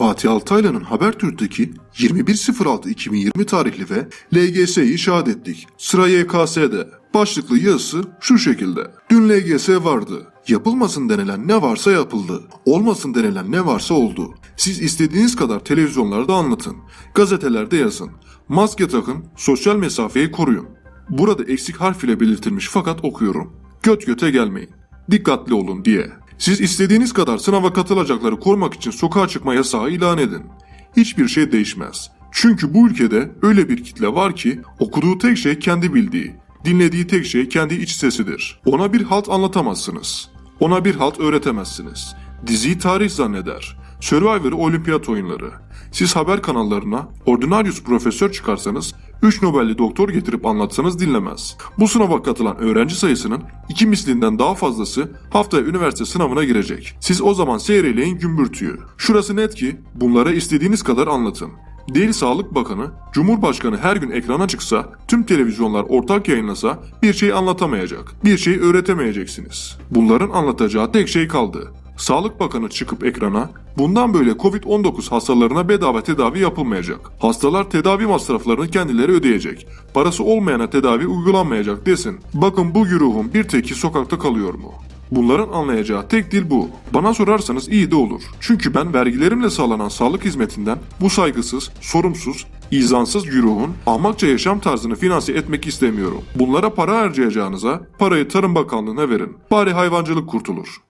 Fatih Altaylı'nın Habertürk'teki 21.06.2020 tarihli ve LGS'yi şahit ettik. Sıra YKS'de. Başlıklı yazısı şu şekilde. Dün LGS vardı. Yapılmasın denilen ne varsa yapıldı. Olmasın denilen ne varsa oldu. Siz istediğiniz kadar televizyonlarda anlatın. Gazetelerde yazın. Maske takın, sosyal mesafeyi koruyun. Burada eksik harf ile belirtilmiş fakat okuyorum. Göt göte gelmeyin. Dikkatli olun diye. Siz istediğiniz kadar sınava katılacakları korumak için sokağa çıkma yasağı ilan edin. Hiçbir şey değişmez. Çünkü bu ülkede öyle bir kitle var ki okuduğu tek şey kendi bildiği, dinlediği tek şey kendi iç sesidir. Ona bir halt anlatamazsınız. Ona bir halt öğretemezsiniz. Diziyi tarih zanneder. Survivor'ı olimpiyat oyunları. Siz haber kanallarına Ordinarius profesör çıkarsanız 3 Nobel'li doktor getirip anlatsanız dinlemez. Bu sınava katılan öğrenci sayısının iki mislinden daha fazlası haftaya üniversite sınavına girecek. Siz o zaman seyreleyin gümbürtüyü. Şurası net ki bunlara istediğiniz kadar anlatın. Değil Sağlık Bakanı, Cumhurbaşkanı her gün ekrana çıksa, tüm televizyonlar ortak yayınlasa bir şey anlatamayacak, bir şey öğretemeyeceksiniz. Bunların anlatacağı tek şey kaldı. Sağlık Bakanı çıkıp ekrana, bundan böyle Covid-19 hastalarına bedava tedavi yapılmayacak. Hastalar tedavi masraflarını kendileri ödeyecek. Parası olmayana tedavi uygulanmayacak desin. Bakın bu güruhun bir teki sokakta kalıyor mu? Bunların anlayacağı tek dil bu. Bana sorarsanız iyi de olur. Çünkü ben vergilerimle sağlanan sağlık hizmetinden bu saygısız, sorumsuz, izansız güruhun ahmakça yaşam tarzını finanse etmek istemiyorum. Bunlara para harcayacağınıza parayı Tarım Bakanlığı'na verin. Bari hayvancılık kurtulur.